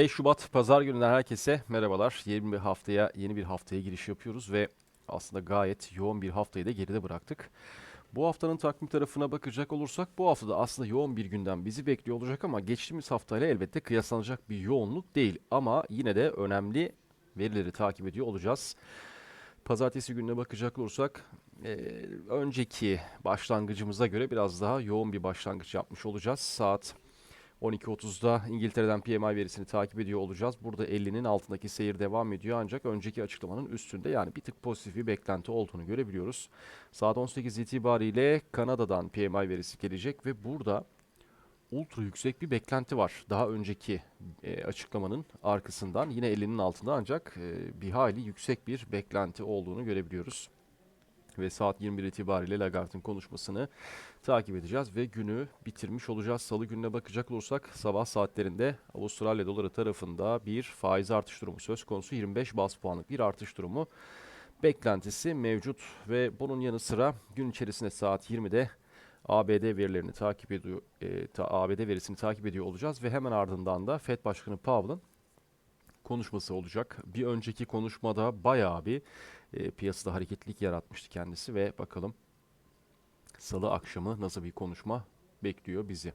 5 Şubat Pazar gününden herkese merhabalar. Yeni bir haftaya, yeni bir haftaya giriş yapıyoruz ve aslında gayet yoğun bir haftayı da geride bıraktık. Bu haftanın takvim tarafına bakacak olursak bu haftada aslında yoğun bir gündem bizi bekliyor olacak ama geçtiğimiz haftayla elbette kıyaslanacak bir yoğunluk değil. Ama yine de önemli verileri takip ediyor olacağız. Pazartesi gününe bakacak olursak e, önceki başlangıcımıza göre biraz daha yoğun bir başlangıç yapmış olacağız. Saat 12.30'da İngiltere'den PMI verisini takip ediyor olacağız. Burada 50'nin altındaki seyir devam ediyor ancak önceki açıklamanın üstünde yani bir tık pozitif bir beklenti olduğunu görebiliyoruz. Saat 18 itibariyle Kanada'dan PMI verisi gelecek ve burada ultra yüksek bir beklenti var. Daha önceki e, açıklamanın arkasından yine 50'nin altında ancak e, bir hayli yüksek bir beklenti olduğunu görebiliyoruz. Ve saat 21 itibariyle Lagarde'ın konuşmasını takip edeceğiz ve günü bitirmiş olacağız. Salı gününe bakacak olursak sabah saatlerinde Avustralya doları tarafında bir faiz artış durumu söz konusu. 25 bas puanlık bir artış durumu beklentisi mevcut ve bunun yanı sıra gün içerisinde saat 20'de ABD verilerini takip ediyor, e, ta, ABD verisini takip ediyor olacağız ve hemen ardından da Fed Başkanı Powell'ın konuşması olacak. Bir önceki konuşmada bayağı bir e, piyasada hareketlilik yaratmıştı kendisi ve bakalım Salı akşamı nasıl bir konuşma bekliyor bizi.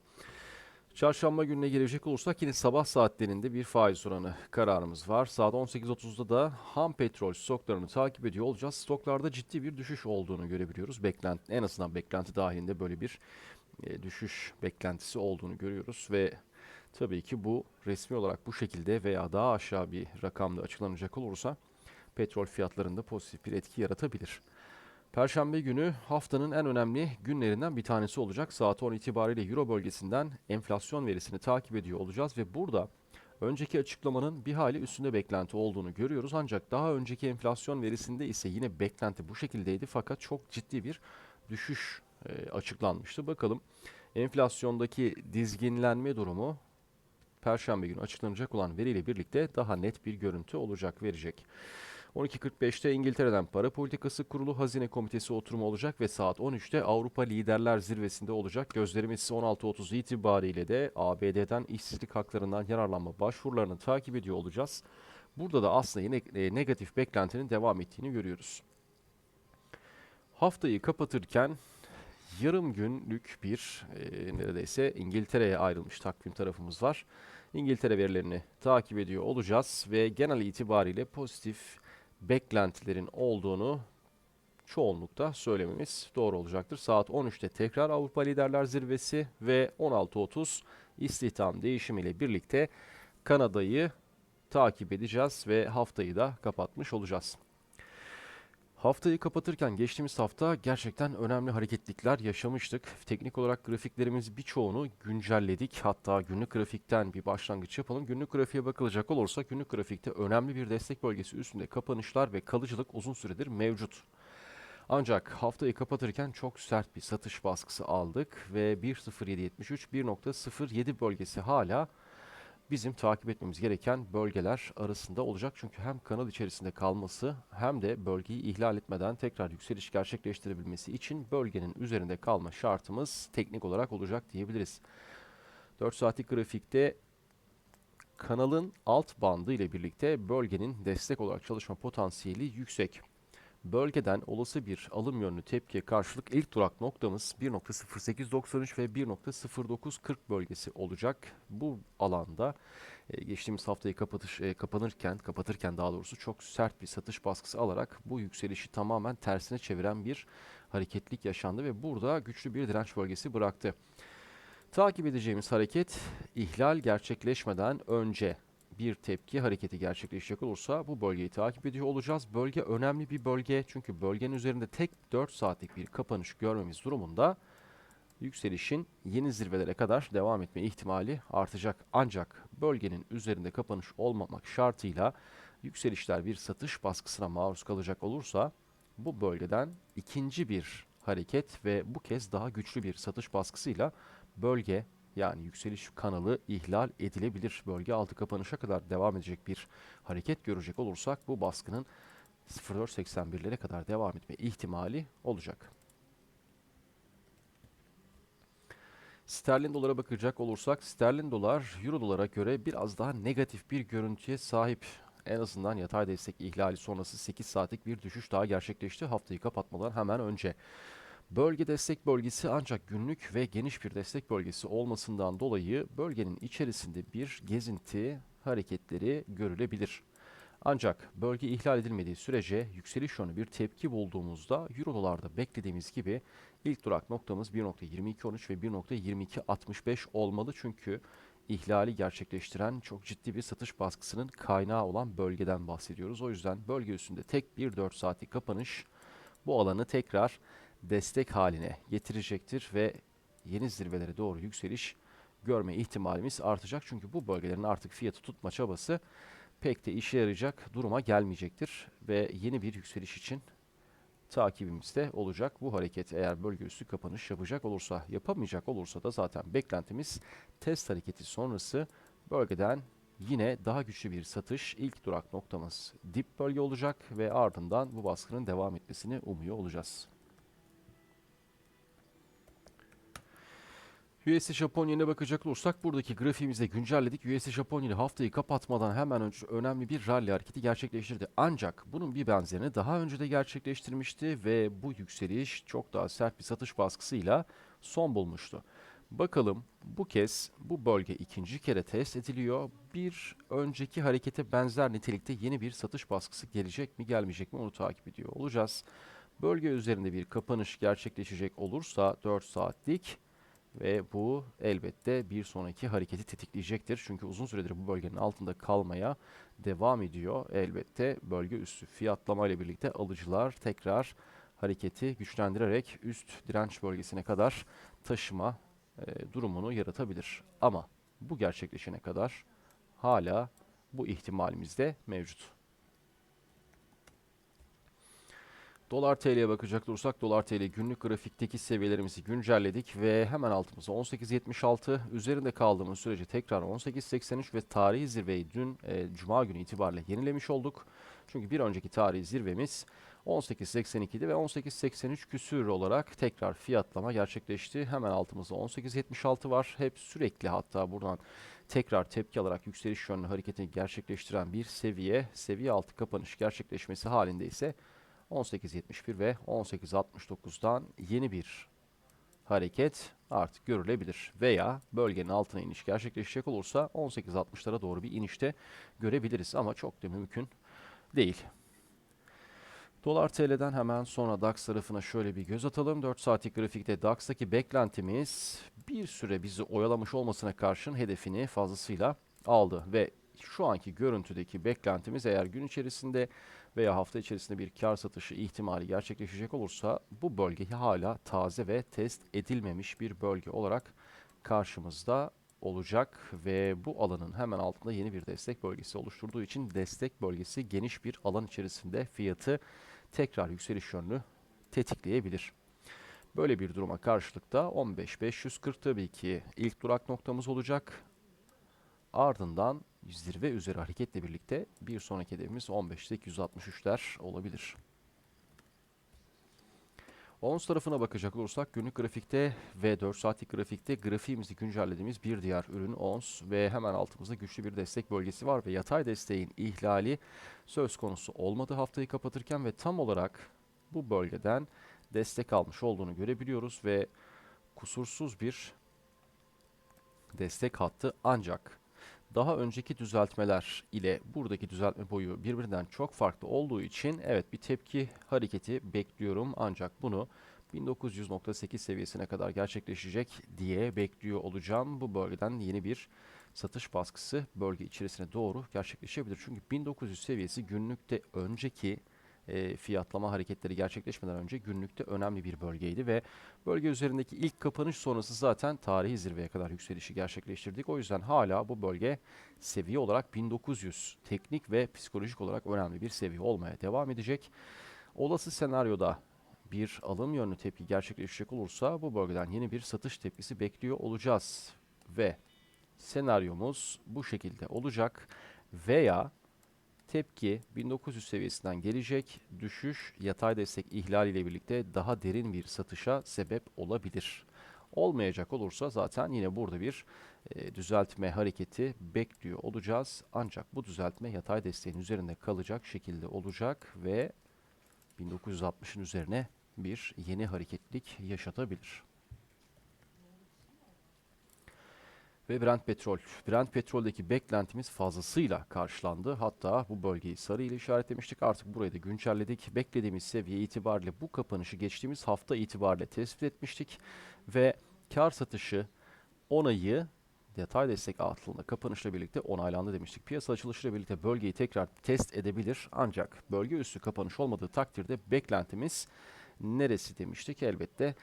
Çarşamba gününe gelecek olursak yine sabah saatlerinde bir faiz oranı kararımız var. Saat 18.30'da da ham petrol stoklarını takip ediyor olacağız. Stoklarda ciddi bir düşüş olduğunu görebiliyoruz. Beklenti, en azından beklenti dahilinde böyle bir e, düşüş beklentisi olduğunu görüyoruz ve tabii ki bu resmi olarak bu şekilde veya daha aşağı bir rakamda açıklanacak olursa petrol fiyatlarında pozitif bir etki yaratabilir. Perşembe günü haftanın en önemli günlerinden bir tanesi olacak. Saat 10 itibariyle Euro bölgesinden enflasyon verisini takip ediyor olacağız ve burada önceki açıklamanın bir hali üstünde beklenti olduğunu görüyoruz. Ancak daha önceki enflasyon verisinde ise yine beklenti bu şekildeydi fakat çok ciddi bir düşüş e, açıklanmıştı. Bakalım enflasyondaki dizginlenme durumu Perşembe günü açıklanacak olan veriyle birlikte daha net bir görüntü olacak, verecek. 12.45'te İngiltere'den Para Politikası Kurulu Hazine Komitesi oturumu olacak ve saat 13'te Avrupa Liderler Zirvesi'nde olacak. Gözlerimiz 16.30 itibariyle de ABD'den işsizlik haklarından yararlanma başvurularını takip ediyor olacağız. Burada da aslında yine e, negatif beklentinin devam ettiğini görüyoruz. Haftayı kapatırken yarım günlük bir e, neredeyse İngiltere'ye ayrılmış takvim tarafımız var. İngiltere verilerini takip ediyor olacağız ve genel itibariyle pozitif beklentilerin olduğunu çoğunlukta söylememiz doğru olacaktır. Saat 13'te tekrar Avrupa Liderler Zirvesi ve 16.30 istihdam değişimiyle birlikte Kanada'yı takip edeceğiz ve haftayı da kapatmış olacağız. Haftayı kapatırken geçtiğimiz hafta gerçekten önemli hareketlikler yaşamıştık. Teknik olarak grafiklerimiz birçoğunu güncelledik. Hatta günlük grafikten bir başlangıç yapalım. Günlük grafiğe bakılacak olursa günlük grafikte önemli bir destek bölgesi üstünde kapanışlar ve kalıcılık uzun süredir mevcut. Ancak haftayı kapatırken çok sert bir satış baskısı aldık ve 1.0773 1.07 bölgesi hala bizim takip etmemiz gereken bölgeler arasında olacak. Çünkü hem kanal içerisinde kalması hem de bölgeyi ihlal etmeden tekrar yükseliş gerçekleştirebilmesi için bölgenin üzerinde kalma şartımız teknik olarak olacak diyebiliriz. 4 saatlik grafikte kanalın alt bandı ile birlikte bölgenin destek olarak çalışma potansiyeli yüksek. Bölgeden olası bir alım yönlü tepkiye karşılık ilk durak noktamız 1.0893 ve 1.0940 bölgesi olacak. Bu alanda e, geçtiğimiz haftayı kapatış e, kapanırken kapatırken daha doğrusu çok sert bir satış baskısı alarak bu yükselişi tamamen tersine çeviren bir hareketlik yaşandı ve burada güçlü bir direnç bölgesi bıraktı. Takip edeceğimiz hareket ihlal gerçekleşmeden önce bir tepki hareketi gerçekleşecek olursa bu bölgeyi takip ediyor olacağız. Bölge önemli bir bölge çünkü bölgenin üzerinde tek 4 saatlik bir kapanış görmemiz durumunda yükselişin yeni zirvelere kadar devam etme ihtimali artacak. Ancak bölgenin üzerinde kapanış olmamak şartıyla yükselişler bir satış baskısına maruz kalacak olursa bu bölgeden ikinci bir hareket ve bu kez daha güçlü bir satış baskısıyla bölge yani yükseliş kanalı ihlal edilebilir. Bölge altı kapanışa kadar devam edecek bir hareket görecek olursak bu baskının 0.481'lere kadar devam etme ihtimali olacak. Sterlin dolara bakacak olursak sterlin dolar euro dolara göre biraz daha negatif bir görüntüye sahip. En azından yatay destek ihlali sonrası 8 saatlik bir düşüş daha gerçekleşti haftayı kapatmadan hemen önce. Bölge destek bölgesi ancak günlük ve geniş bir destek bölgesi olmasından dolayı bölgenin içerisinde bir gezinti hareketleri görülebilir. Ancak bölge ihlal edilmediği sürece yükseliş yönlü bir tepki bulduğumuzda Euro dolarda beklediğimiz gibi ilk durak noktamız 1.2213 ve 1.2265 olmalı. Çünkü ihlali gerçekleştiren çok ciddi bir satış baskısının kaynağı olan bölgeden bahsediyoruz. O yüzden bölge üstünde tek bir 4 saatlik kapanış bu alanı tekrar destek haline getirecektir ve yeni zirvelere doğru yükseliş görme ihtimalimiz artacak. Çünkü bu bölgelerin artık fiyatı tutma çabası pek de işe yarayacak duruma gelmeyecektir ve yeni bir yükseliş için takibimizde olacak. Bu hareket eğer bölge üstü kapanış yapacak olursa, yapamayacak olursa da zaten beklentimiz test hareketi sonrası bölgeden yine daha güçlü bir satış. İlk durak noktamız dip bölge olacak ve ardından bu baskının devam etmesini umuyor olacağız. USD Japon yenine bakacak olursak buradaki grafiğimizde güncelledik. USD Japon haftayı kapatmadan hemen önce önemli bir rally hareketi gerçekleştirdi. Ancak bunun bir benzerini daha önce de gerçekleştirmişti ve bu yükseliş çok daha sert bir satış baskısıyla son bulmuştu. Bakalım bu kez bu bölge ikinci kere test ediliyor. Bir önceki harekete benzer nitelikte yeni bir satış baskısı gelecek mi gelmeyecek mi onu takip ediyor olacağız. Bölge üzerinde bir kapanış gerçekleşecek olursa 4 saatlik ve bu elbette bir sonraki hareketi tetikleyecektir. Çünkü uzun süredir bu bölgenin altında kalmaya devam ediyor. Elbette bölge üstü fiyatlama ile birlikte alıcılar tekrar hareketi güçlendirerek üst direnç bölgesine kadar taşıma e, durumunu yaratabilir. Ama bu gerçekleşene kadar hala bu ihtimalimiz de mevcut. Dolar TL'ye bakacak olursak Dolar TL günlük grafikteki seviyelerimizi güncelledik ve hemen altımızda 18.76 üzerinde kaldığımız sürece tekrar 18.83 ve tarihi zirveyi dün e, Cuma günü itibariyle yenilemiş olduk. Çünkü bir önceki tarihi zirvemiz 18.82'di ve 18.83 küsür olarak tekrar fiyatlama gerçekleşti. Hemen altımızda 18.76 var. Hep sürekli hatta buradan tekrar tepki alarak yükseliş yönlü hareketini gerçekleştiren bir seviye, seviye altı kapanış gerçekleşmesi halinde ise 18.71 ve 18.69'dan yeni bir hareket artık görülebilir. Veya bölgenin altına iniş gerçekleşecek olursa 18.60'lara doğru bir inişte görebiliriz ama çok da mümkün değil. Dolar TL'den hemen sonra DAX tarafına şöyle bir göz atalım. 4 saatlik grafikte DAX'taki beklentimiz bir süre bizi oyalamış olmasına karşın hedefini fazlasıyla aldı ve şu anki görüntüdeki beklentimiz eğer gün içerisinde veya hafta içerisinde bir kar satışı ihtimali gerçekleşecek olursa bu bölge hala taze ve test edilmemiş bir bölge olarak karşımızda olacak ve bu alanın hemen altında yeni bir destek bölgesi oluşturduğu için destek bölgesi geniş bir alan içerisinde fiyatı tekrar yükseliş yönlü tetikleyebilir. Böyle bir duruma karşılık da 15.540 tabii ki ilk durak noktamız olacak. Ardından zirve üzeri hareketle birlikte bir sonraki hedefimiz 15.863'ler olabilir. Ons tarafına bakacak olursak günlük grafikte ve 4 saatlik grafikte grafiğimizi güncellediğimiz bir diğer ürün ons ve hemen altımızda güçlü bir destek bölgesi var ve yatay desteğin ihlali söz konusu olmadı haftayı kapatırken ve tam olarak bu bölgeden destek almış olduğunu görebiliyoruz ve kusursuz bir destek hattı ancak daha önceki düzeltmeler ile buradaki düzeltme boyu birbirinden çok farklı olduğu için evet bir tepki hareketi bekliyorum ancak bunu 1900.8 seviyesine kadar gerçekleşecek diye bekliyor olacağım. Bu bölgeden yeni bir satış baskısı bölge içerisine doğru gerçekleşebilir. Çünkü 1900 seviyesi günlükte önceki e, fiyatlama hareketleri gerçekleşmeden önce günlükte önemli bir bölgeydi ve bölge üzerindeki ilk kapanış sonrası zaten tarihi zirveye kadar yükselişi gerçekleştirdik. O yüzden hala bu bölge seviye olarak 1900 teknik ve psikolojik olarak önemli bir seviye olmaya devam edecek. Olası senaryoda bir alım yönlü tepki gerçekleşecek olursa bu bölgeden yeni bir satış tepkisi bekliyor olacağız ve senaryomuz bu şekilde olacak veya Tepki 1900 seviyesinden gelecek. Düşüş yatay destek ihlal ile birlikte daha derin bir satışa sebep olabilir. Olmayacak olursa zaten yine burada bir e, düzeltme hareketi bekliyor olacağız. Ancak bu düzeltme yatay desteğin üzerinde kalacak şekilde olacak ve 1960'ın üzerine bir yeni hareketlik yaşatabilir. Ve Brent petrol. Brent petroldeki beklentimiz fazlasıyla karşılandı. Hatta bu bölgeyi sarı ile işaretlemiştik. Artık burayı da güncelledik. Beklediğimiz seviye itibariyle bu kapanışı geçtiğimiz hafta itibariyle tespit etmiştik. Ve kar satışı onayı detay destek altında kapanışla birlikte onaylandı demiştik. Piyasa açılışıyla birlikte bölgeyi tekrar test edebilir. Ancak bölge üstü kapanış olmadığı takdirde beklentimiz neresi demiştik? Elbette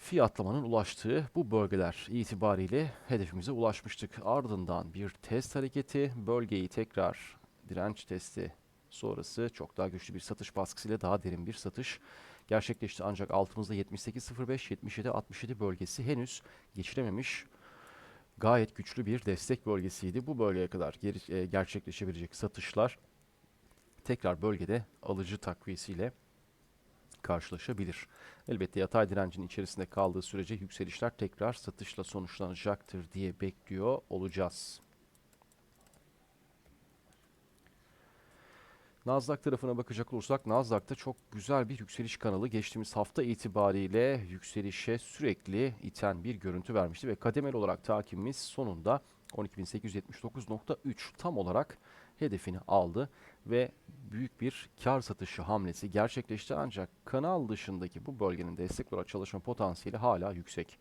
fiyatlamanın ulaştığı bu bölgeler itibariyle hedefimize ulaşmıştık. Ardından bir test hareketi bölgeyi tekrar direnç testi sonrası çok daha güçlü bir satış baskısıyla daha derin bir satış gerçekleşti. Ancak altımızda 78.05 77.67 bölgesi henüz geçirememiş. Gayet güçlü bir destek bölgesiydi. Bu bölgeye kadar geri, e, gerçekleşebilecek satışlar tekrar bölgede alıcı takviyesiyle karşılaşabilir. Elbette yatay direncin içerisinde kaldığı sürece yükselişler tekrar satışla sonuçlanacaktır diye bekliyor olacağız. Nasdaq tarafına bakacak olursak Nasdaq'ta çok güzel bir yükseliş kanalı geçtiğimiz hafta itibariyle yükselişe sürekli iten bir görüntü vermişti ve kademeli olarak takibimiz sonunda 12.879.3 tam olarak hedefini aldı ve büyük bir kar satışı hamlesi gerçekleşti ancak kanal dışındaki bu bölgenin destek olarak çalışma potansiyeli hala yüksek.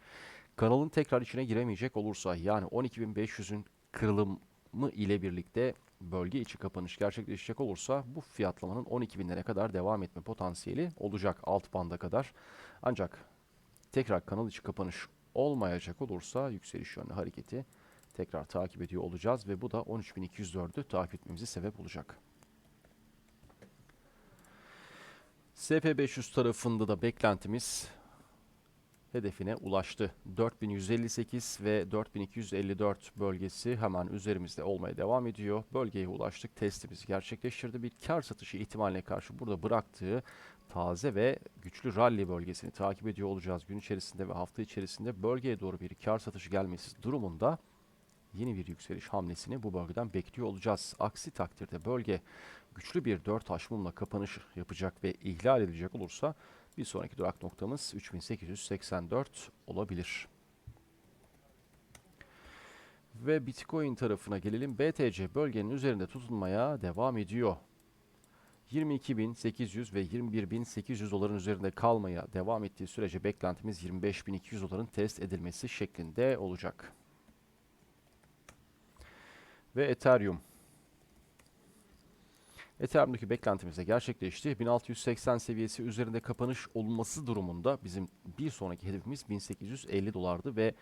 Kanalın tekrar içine giremeyecek olursa yani 12.500'ün kırılımı ile birlikte bölge içi kapanış gerçekleşecek olursa bu fiyatlamanın 12.000'lere kadar devam etme potansiyeli olacak alt banda kadar. Ancak tekrar kanal içi kapanış olmayacak olursa yükseliş yönlü hareketi tekrar takip ediyor olacağız ve bu da 13.204'ü takip etmemize sebep olacak. SP500 tarafında da beklentimiz hedefine ulaştı. 4158 ve 4254 bölgesi hemen üzerimizde olmaya devam ediyor. Bölgeye ulaştık. Testimizi gerçekleştirdi. Bir kar satışı ihtimaline karşı burada bıraktığı taze ve güçlü rally bölgesini takip ediyor olacağız. Gün içerisinde ve hafta içerisinde bölgeye doğru bir kar satışı gelmesi durumunda yeni bir yükseliş hamlesini bu bölgeden bekliyor olacağız. Aksi takdirde bölge güçlü bir 4 taş mumla kapanış yapacak ve ihlal edilecek olursa bir sonraki durak noktamız 3884 olabilir. Ve Bitcoin tarafına gelelim. BTC bölgenin üzerinde tutunmaya devam ediyor. 22.800 ve 21.800 doların üzerinde kalmaya devam ettiği sürece beklentimiz 25.200 doların test edilmesi şeklinde olacak. Ve Ethereum. Ethereum'daki beklentimiz de gerçekleşti. 1680 seviyesi üzerinde kapanış olması durumunda bizim bir sonraki hedefimiz 1850 dolardı ve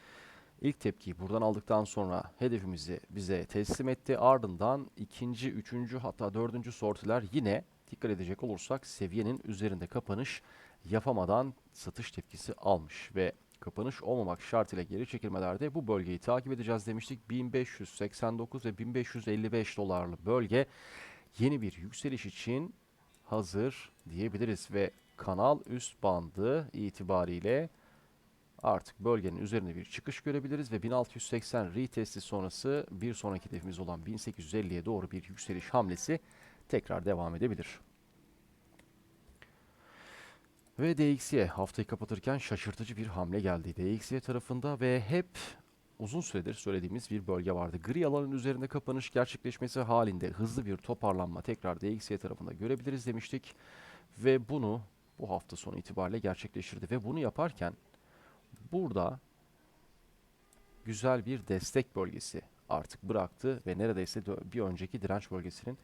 ilk tepkiyi buradan aldıktan sonra hedefimizi bize teslim etti. Ardından ikinci, üçüncü hatta dördüncü sortiler yine dikkat edecek olursak seviyenin üzerinde kapanış yapamadan satış tepkisi almış ve kapanış olmamak şartıyla geri çekilmelerde bu bölgeyi takip edeceğiz demiştik. 1589 ve 1555 dolarlı bölge yeni bir yükseliş için hazır diyebiliriz ve kanal üst bandı itibariyle artık bölgenin üzerine bir çıkış görebiliriz ve 1680 retesti sonrası bir sonraki hedefimiz olan 1850'ye doğru bir yükseliş hamlesi tekrar devam edebilir. Ve DXY haftayı kapatırken şaşırtıcı bir hamle geldi DXY tarafında ve hep uzun süredir söylediğimiz bir bölge vardı. Gri alanın üzerinde kapanış gerçekleşmesi halinde hızlı bir toparlanma tekrar DXY tarafında görebiliriz demiştik. Ve bunu bu hafta sonu itibariyle gerçekleştirdi. Ve bunu yaparken burada güzel bir destek bölgesi artık bıraktı ve neredeyse bir önceki direnç bölgesinin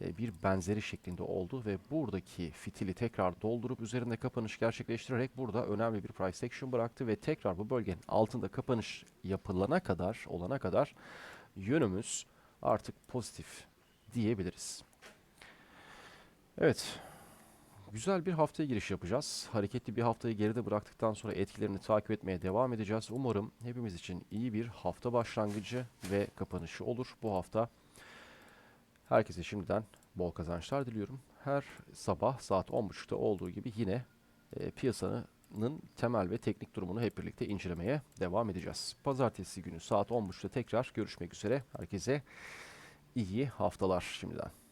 e, bir benzeri şeklinde oldu ve buradaki fitili tekrar doldurup üzerinde kapanış gerçekleştirerek burada önemli bir price action bıraktı ve tekrar bu bölgenin altında kapanış yapılana kadar olana kadar yönümüz artık pozitif diyebiliriz. Evet. Güzel bir haftaya giriş yapacağız. Hareketli bir haftayı geride bıraktıktan sonra etkilerini takip etmeye devam edeceğiz. Umarım hepimiz için iyi bir hafta başlangıcı ve kapanışı olur bu hafta. Herkese şimdiden bol kazançlar diliyorum. Her sabah saat 10.30'da olduğu gibi yine e, piyasanın temel ve teknik durumunu hep birlikte incelemeye devam edeceğiz. Pazartesi günü saat 10.30'da tekrar görüşmek üzere. Herkese iyi haftalar şimdiden.